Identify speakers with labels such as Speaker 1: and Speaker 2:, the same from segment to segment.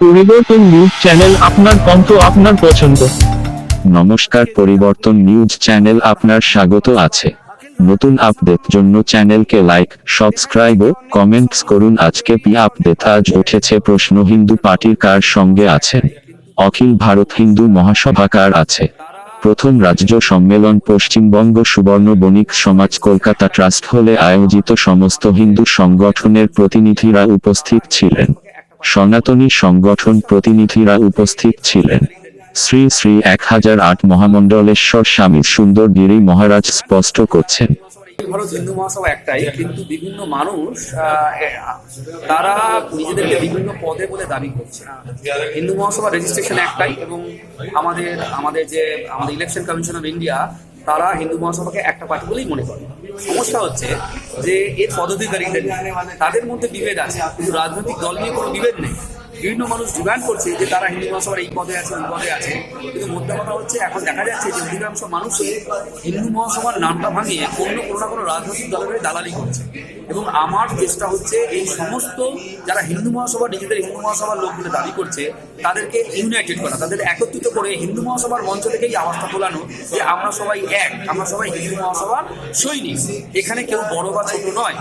Speaker 1: পরিবর্তন news channel আপনার কণ্ঠ আপনার পছন্দ।
Speaker 2: নমস্কার, পরিবর্তন নিউজ চ্যানেল আপনার স্বাগত আছে। নতুন আপডেট জন্য চ্যানেলকে লাইক, সাবস্ক্রাইব ও কমেন্টস করুন। আজকে পি আপডেট? আজ উঠেছে প্রশ্ন, হিন্দু পার্টির কার সঙ্গে আছেন? অখিল ভারত হিন্দু মহাসভা কার আছে? প্রথম রাজ্য সম্মেলন পশ্চিমবঙ্গ সুবর্ণ বণিক সমাজ কলকাতা ট্রাস্ট হলে আয়োজিত সমস্ত হিন্দু সংগঠনের প্রতিনিধিরা উপস্থিত ছিলেন। সনাতনী সংগঠন প্রতিনিধিরা উপস্থিত ছিলেন। শ্রী শ্রী এক হাজার আট মহামণ্ডলেশ্বর স্বামী সুন্দরগিরি মহারাজ স্পষ্ট করছেন।
Speaker 3: ভারত হিন্দু মহাসভা একটাই, কিন্তু বিভিন্ন মানুষ তারা নিজেদেরকে বিভিন্ন পদে বলে দাবি করছে। হিন্দু মহাসভা রেজিস্ট্রেশন একটাই এবং আমাদের আমাদের যে, আমাদের ইলেকশন কমিশন অফ ইন্ডিয়া তারা হিন্দু মহাসভাকে একটা পার্টি বলেই মনে করে। সমস্যা হচ্ছে যে এর পদাধিকারীদের তাদের মধ্যে বিভেদ আছে। কিন্তু রাজনৈতিক দল নিয়ে কোনো বিভেদ নেই। বিভিন্ন মানুষ ডিমান্ড করছে যে তারা হিন্দু মহাসভার এই পদে আছে, ওই পদে আছে। কিন্তু মোদ্দা কথা হচ্ছে, এখন দেখা যাচ্ছে যে অধিকাংশ মানুষই হিন্দু মহাসভার নামটা ভাঙিয়ে অন্য কোনো না কোনো রাজনৈতিক দলের দালালি করছে। এবং আমার চেষ্টা হচ্ছে এই সমস্ত যারা হিন্দু মহাসভা নিজেদের হিন্দু মহাসভার লোক বলে দাবি করছে, তাদেরকে ইউনাইটেড করা, তাদের একত্রিত করে হিন্দু মহাসভার মঞ্চ থেকেই আওয়াজটা তোলানো যে আমরা সবাই এক, আমরা সবাই হিন্দু মহাসভার সৈনিক। এখানে কেউ বড় বা ছোট নয়।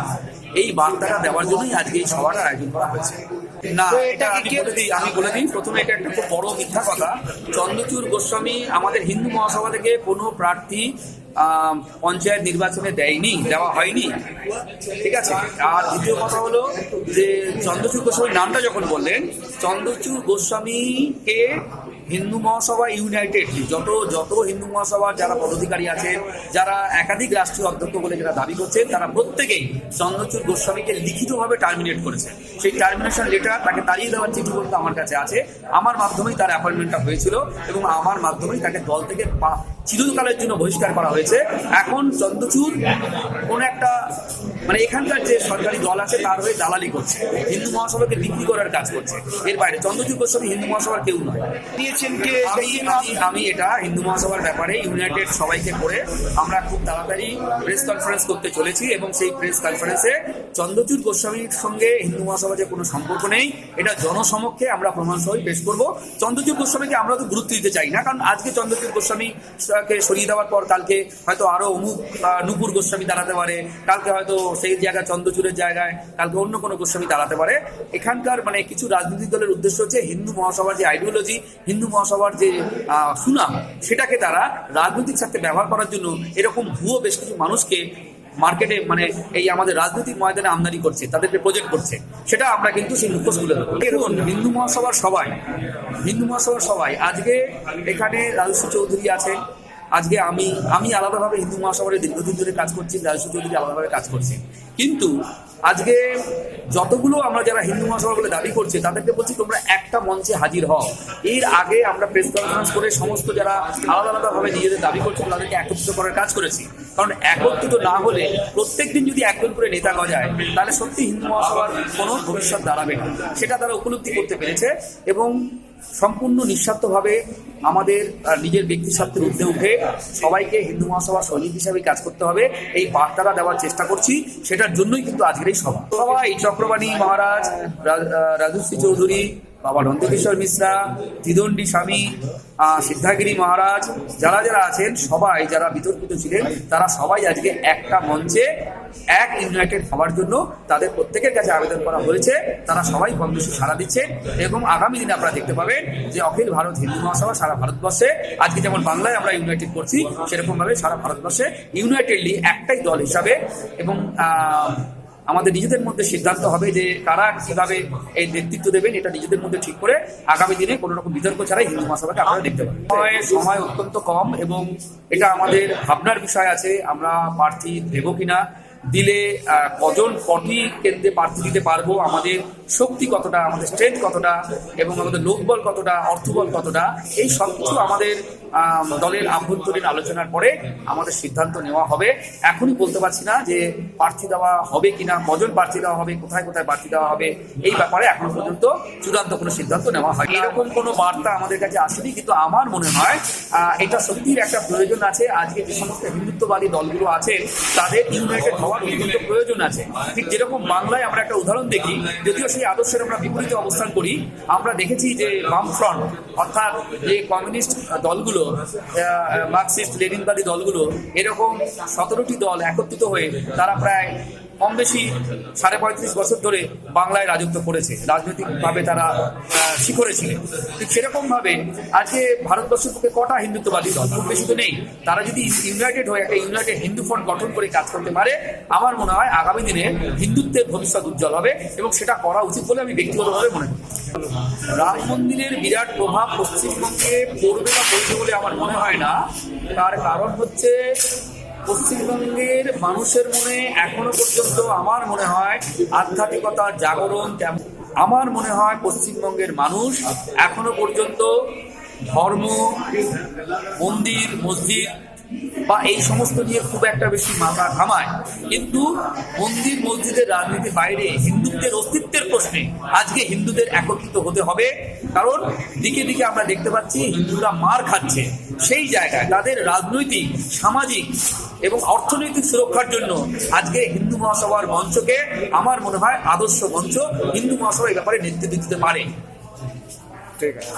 Speaker 3: এই বার্তাটা দেওয়ার জন্যই আজকে এই সভাটার আয়োজন করা হয়েছে। না এটা আমি বলে দিই আমি বলে দিই। প্রথমে এটা একটা খুব বড় মিথ্যা কথা। চন্দ্রচূড় গোস্বামী আমাদের হিন্দু মহাসভা থেকে কোনো প্রার্থী আহ, পঞ্চায়েত নির্বাচনে দেয়নি দেওয়া হয়নি। ঠিক আছে? আর দ্বিতীয় কথা হলো যে চন্দ্রচূড় গোস্বামীর নামটা যখন বললেন চন্দ্রচূড় গোস্বামীকে হিন্দু মহাসভা ইউনাইটেড যত যত হিন্দু মহাসভার যারা পদাধিকারী আছেন, যারা একাধিক রাষ্ট্রীয় অধ্যক্ষ বলে যারা দাবি করছেন, তারা প্রত্যেকেই চন্দ্রচূড় গোস্বামীকে লিখিতভাবে টার্মিনেট করেছে। সেই টার্মিনেশন লেটার তাকে তাড়িয়ে দেওয়ার চিঠি বলতে আমার কাছে আছে। আমার মাধ্যমেই তার অ্যাপয়েন্টমেন্টটা হয়েছিল এবং আমার মাধ্যমেই তাকে দল থেকে চিরকালের জন্য বহিষ্কার করা হয়েছে। এখন চন্দ্রচূড় কোন একটা মানে এখানকার যে সরকারি দল আছে তার হয়ে দালালি করছে। হিন্দু মহাসভাকে বিক্রি করার কাজ করছে। এর বাইরে চন্দ্রচূড় গোস্বামী হিন্দু মহাসভার কেউ নয়। দিয়েছেন কে? আমি আমি এটা হিন্দু মহাসভার ব্যাপারে ইউনাইটেড সবাইকে করে আমরা খুব তাড়াতাড়ি প্রেস কনফারেন্স করতে চলেছি এবং সেই প্রেস কনফারেন্সে চন্দ্রচূড় গোস্বামীর সঙ্গে হিন্দু মহাসভা যে কোনো সম্পর্ক নেই এটা জনসমক্ষে আমরা প্রমাণ সহ পেশ করব। চন্দ্রচূড় গোস্বামীকে আমরা তো গুরুত্ব দিতে চাই না কারণ আজকে চন্দ্রচূড় গোস্বামীকে সরিয়ে দেওয়ার পর কালকে হয়তো আরও অমুক নুপুর গোস্বামী দাঁড়াতে পারে কালকে হয়তো সেই জায়গায়, চন্দ্রচূড়ের জায়গায়, কালকে অন্য কোনো গোস্বামী দাঁড়াতে পারে। এখানকার মানে কিছু রাজনৈতিক দলের উদ্দেশ্য হচ্ছে হিন্দু মহাসভার যে আইডিওলজি হিন্দু মহাসভার যে সুনাম, সেটাকে তারা রাজনৈতিক স্বার্থে ব্যবহার করার জন্য এরকম ভুয়ো বেশ কিছু মানুষকে মার্কেটে মানে এই আমাদের রাজনৈতিক ময়দানে আমদানি করছে, তাদেরকে প্রজেক্ট করছে। সেটা আমরা কিন্তু সেই মুখোশ তুলে দেখুন, হিন্দু মহাসভার সবাই হিন্দু মহাসভার সবাই আজকে এখানে রাজস্ব চৌধুরী আছে আজকে আমি আমি আলাদাভাবে হিন্দু মহাসভারে দীর্ঘদিন ধরে কাজ করছি রাজস্ব চৌধুরী আলাদাভাবে কাজ করছি। কিন্তু আজকে যতগুলো আমরা যারা হিন্দু মহাসভা বলে দাবি করছি, তাদেরকে বলছি তোমরা একটা মঞ্চে হাজির হও। এর আগে আমরা প্রেস কনফারেন্স করে সমস্ত যারা আলাদা আলাদাভাবে নিজেদের দাবি করছে, তাদেরকে একত্রিত করার কাজ করেছি। কারণ একত্রিত না হলে প্রত্যেক দিন যদি একজন করে নেতা গজায়, তাহলে সত্যি হিন্দু মহাসভার কোনো ভবিষ্যৎ দাঁড়াবে না। সেটা তারা উপলব্ধি করতে পেরেছে এবং সম্পূর্ণ নিঃস্বার্থভাবে আমাদের নিজের ব্যক্তি স্বার্থের উর্ধে উঠে সবাইকে হিন্দু মহাসভার সৈনিক হিসাবে কাজ করতে হবে। এই বার্তাটা দেওয়ার চেষ্টা করছি। সেটার জন্যই কিন্তু আজকের এই সভা। এই চক্রবাণী মহারাজ রাজশ্রী চৌধুরী বাবা নন্দকিশোর মিশ্রা ত্রিদণ্ডী স্বামী সিদ্ধাগিরি মহারাজ, যারা যারা আছেন, সবাই যারা বিতর্কিত ছিলেন, তারা সবাই আজকে একটা মঞ্চে, এক ইউনাইটেড হওয়ার জন্য তাদের প্রত্যেকের কাছে আবেদন করা হয়েছে। তারা সবাই কম বেশি সাড়া দিচ্ছে এবং আগামী দিনে আপনারা দেখতে পাবেন যে অখিল ভারত হিন্দু মহাসভা সারা ভারতবর্ষে, আজকে যেমন বাংলায় আমরা ইউনাইটেড করছি, সেরকমভাবে সারা ভারতবর্ষে ইউনাইটেডলি একটাই দল হিসাবে এবং আমাদের নিজেদের মধ্যে সিদ্ধান্ত হবে যে কারা কীভাবে এই নেতৃত্ব দেবেন, এটা নিজেদের মধ্যে ঠিক করে আগামী দিনে কোনো রকম বিতর্ক ছাড়াই হিন্দু মহাসভাকে আপনারা দেখতে পাবেন। সময় সময় অত্যন্ত কম এবং এটা আমাদের ভাবনার বিষয় আছে, আমরা প্রার্থী দেবো কিনা, দিলে কজন কটি কেন্দ্রে প্রার্থী দিতে পারব, আমাদের শক্তি কতটা, আমাদের স্ট্রেংথ কতটা এবং আমাদের লোকবল কতটা, অর্থবল কতটা, এই সব কিছু আমাদের দলের আভ্যন্তরীণ আলোচনার পরে আমাদের সিদ্ধান্ত নেওয়া হবে। এখনই বলতে পারছি না যে প্রার্থী দেওয়া হবে কিনা, কজন প্রার্থী দেওয়া হবে, কোথায় কোথায় প্রার্থী দেওয়া হবে, এই ব্যাপারে এখনও পর্যন্ত চূড়ান্ত কোনো সিদ্ধান্ত নেওয়া হয় এরকম কোনো বার্তা আমাদের কাছে আসেনি, কিন্তু আমার মনে হয় এটা সত্যির একটা প্রয়োজন আছে। আজকে যে সমস্ত হিন্দুত্ববাদী দলগুলো আছে, তাদের ইউনাইটেড হওয়ার অত্যন্ত প্রয়োজন আছে। ঠিক যেরকম বাংলায় আমরা একটা উদাহরণ দেখি, যদিও সেই আদর্শের আমরা বিপরীতে অবস্থান করি, আমরা দেখেছি যে বামফ্রন্ট, অর্থাৎ যে কমিউনিস্ট দলগুলো আহ, মার্কসিস্ট লেনিনবাদী দলগুলো এরকম সতেরোটি দল একত্রিত হয়ে তারা প্রায় কম বেশি সাড়ে পঁয়ত্রিশ বছর ধরে বাংলায় রাজত্ব করেছে। রাজনৈতিকভাবে তারা শিখরে ছিলেন সেরকমভাবে আজকে ভারতবর্ষের পক্ষে কটা হিন্দুত্ববাদী দল? খুব বেশি তো নেই। তারা যদি ইউনাইটেড হয়ে একটা ইউনাইটেড হিন্দু ফ্রন্ট গঠন করে কাজ করতে পারে, আমার মনে হয় আগামী দিনে হিন্দুত্বের ভবিষ্যৎ উজ্জ্বল হবে এবং সেটা করা উচিত বলে আমি ব্যক্তিগতভাবে মনে করি। রাম মন্দিরের বিরাট প্রভাব পশ্চিমবঙ্গে পড়বে বা পড়বে বলে আমার মনে হয় না। তার কারণ হচ্ছে পশ্চিমবঙ্গের মানুষের মনে এখনও পর্যন্ত আমার মনে হয় আধ্যাত্মিকতার জাগরণ তেমন আমার মনে হয় পশ্চিমবঙ্গের মানুষ এখনও পর্যন্ত ধর্ম, মন্দির, মসজিদ বা এই সমস্ত নিয়ে খুব একটা বেশি মাথা ঘামায়। কিন্তু মন্দির, মসজিদের রাজনীতির বাইরে হিন্দুত্বের অস্তিত্বের প্রশ্নে আজকে হিন্দুদের একত্রিত হতে হবে। কারণ দিকে দিকে আমরা দেখতে পাচ্ছি হিন্দুরা মার খাচ্ছে। সেই জায়গায় তাদের রাজনৈতিক, সামাজিক এবং অর্থনৈতিক সুরক্ষার জন্য আজকে হিন্দু মহাসভার মঞ্চকে আমার মনে হয় আদর্শ মঞ্চ হিন্দু মহাসভা এই ব্যাপারে নেতৃত্ব দিতে পারে।
Speaker 4: ঠিক আছে।